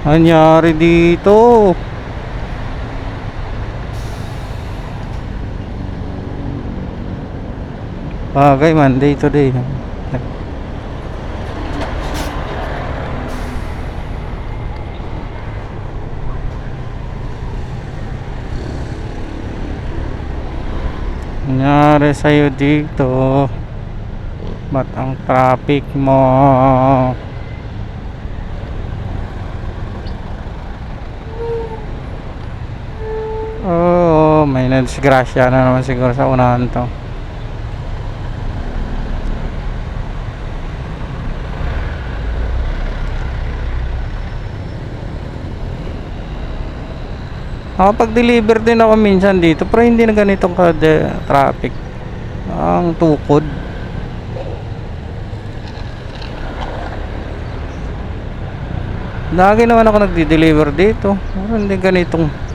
Anyari dito? Bagay man, day to day. Nangyari sa'yo dito Ba't ang traffic mo Oh, may nadisgrasya na naman siguro sa unahan to Nakapag-deliver din ako minsan dito pero hindi na ganitong ka traffic. Ang tukod. Lagi naman ako nagdi-deliver dito. Pero hindi ganitong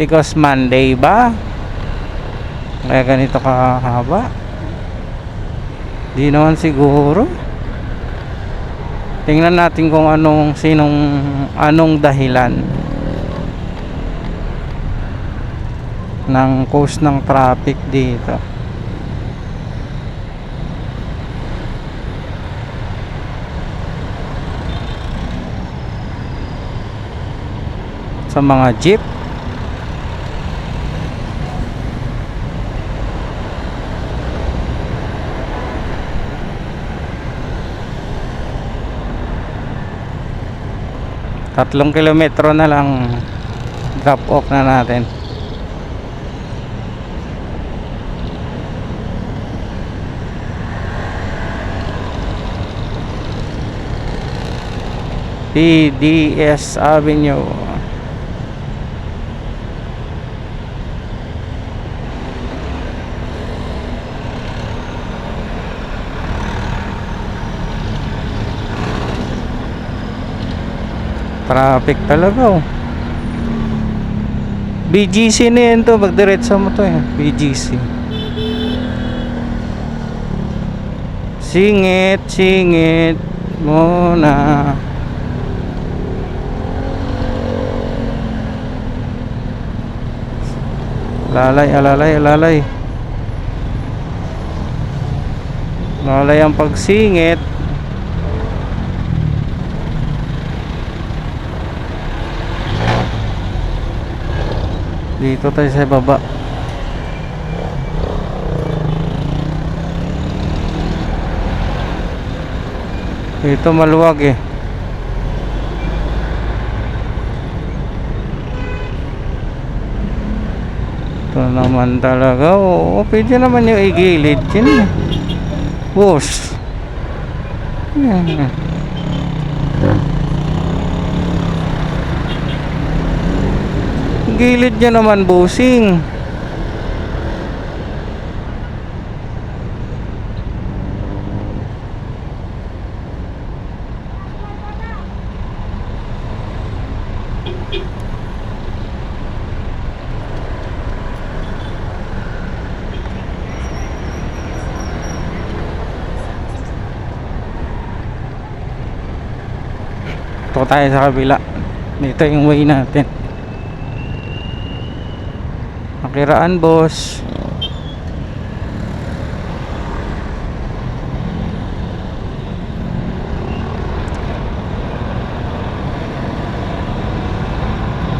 Because Monday ba? Kaya ganito kahaba? Di naman siguro. Tingnan natin kung anong sinong anong dahilan ng cause ng traffic dito. Sa mga jeep tatlong kilometro na lang drop off na natin. PDS Avenue Traffic talaga oh. BGC na yan to. Pag mo to eh. BGC. Singit, singit muna. Alalay, alalay, alalay. Alalay ang pagsingit. Dito tayo sa baba. Ito maluwag eh. Ito naman talaga. Oo, pwede naman yung igilid. Yan eh. Boss. Yan. Gilid niya naman, bossing. Ito tayo sa kabila. Dito yung way natin. Nakiraan, boss.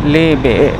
Lebe.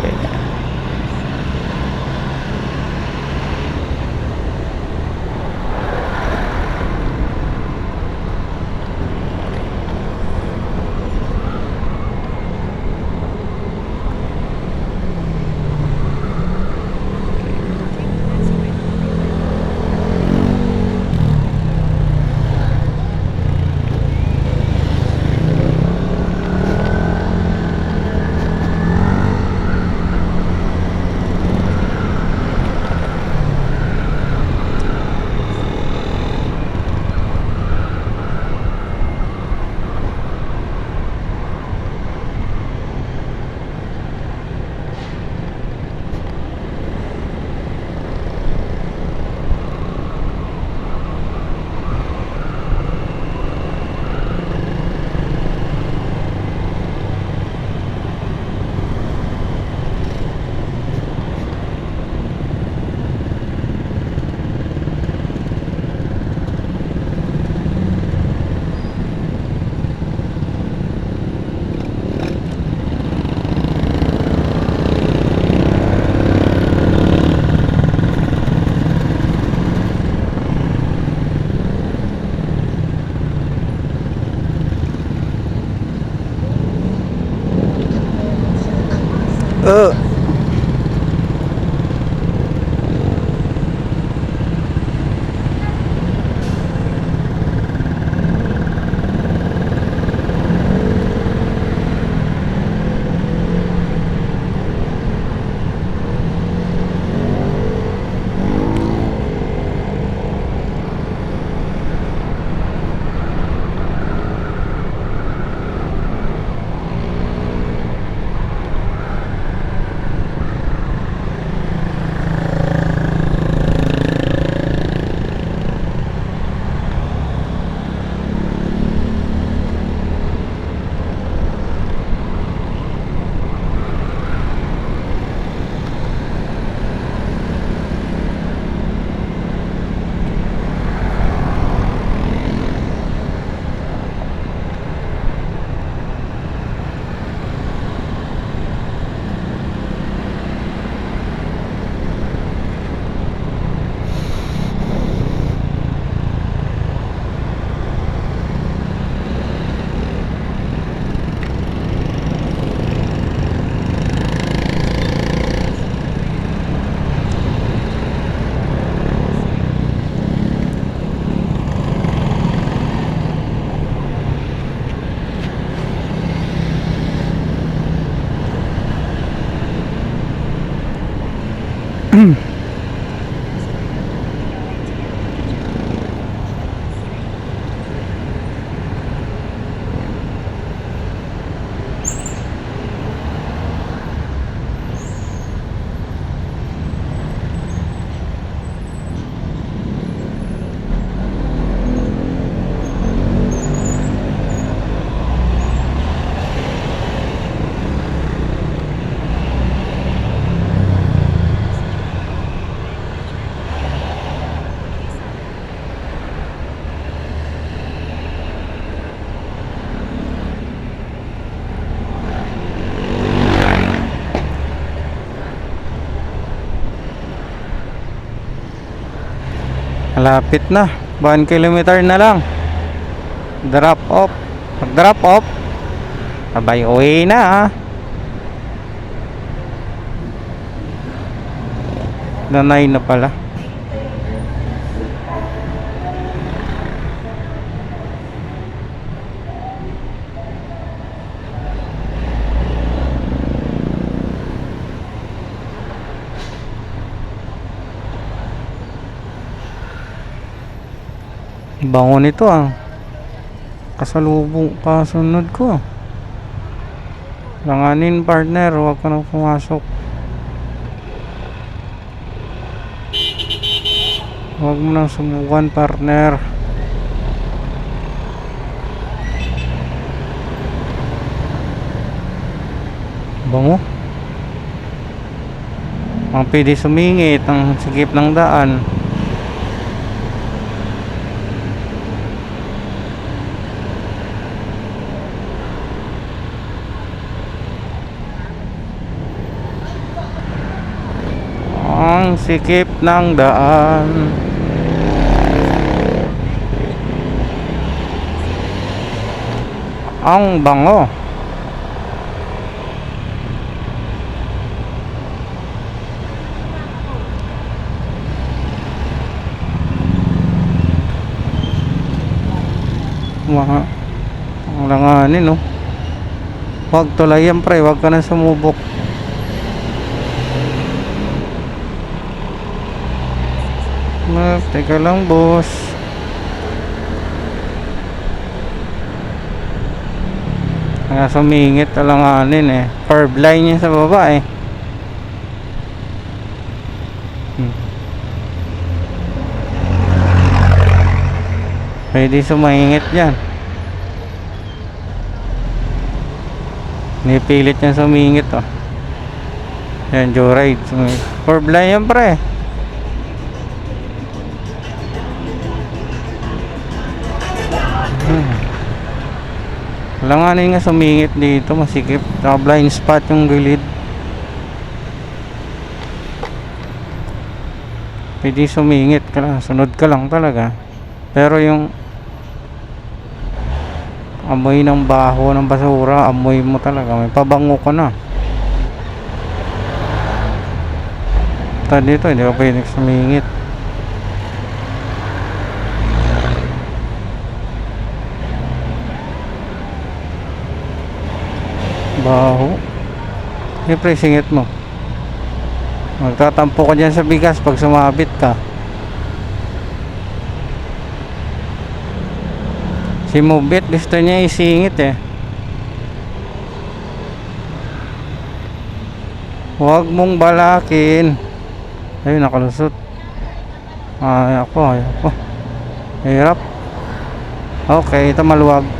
Mm-hmm. Malapit na. 1 kilometer na lang. Drop off. Pag drop off, sabay uwi na ah. Nanay na pala. Bango nito ah. Kasalubong kasunod ko. Langanin partner, huwag ka nang pumasok. Huwag mo nang sumukan partner. Bango. Ang pwede sumingit, ang sigip ng daan. Ang sikip ng daan. Ang bango. Mga ang langanin no. Huwag tulayan pre, huwag ka na sumubok. Teka lang boss. Kaya sumingit alanganin eh. Curve line niya sa baba eh. Hmm. Pwede sumingit yan. Nipilit niya sumingit oh. Yan, joyride. Curve line yan pre. Langanin nga sumingit dito, masikip. Saka blind spot yung gilid. Pwede sumingit ka lang, sunod ka lang talaga. Pero yung amoy ng baho ng basura, amoy mo talaga. May pabango ka na. Ta dito, hindi ka pwede sumingit. Baho. Siyempre, singit mo. Magtatampo ka dyan sa bigas pag sumabit ka. Si Mubit, gusto niya isingit eh. Huwag mong balakin. Ayun, nakalusot. Ay, ako, ay, ako. Hirap. Okay, ito maluwag.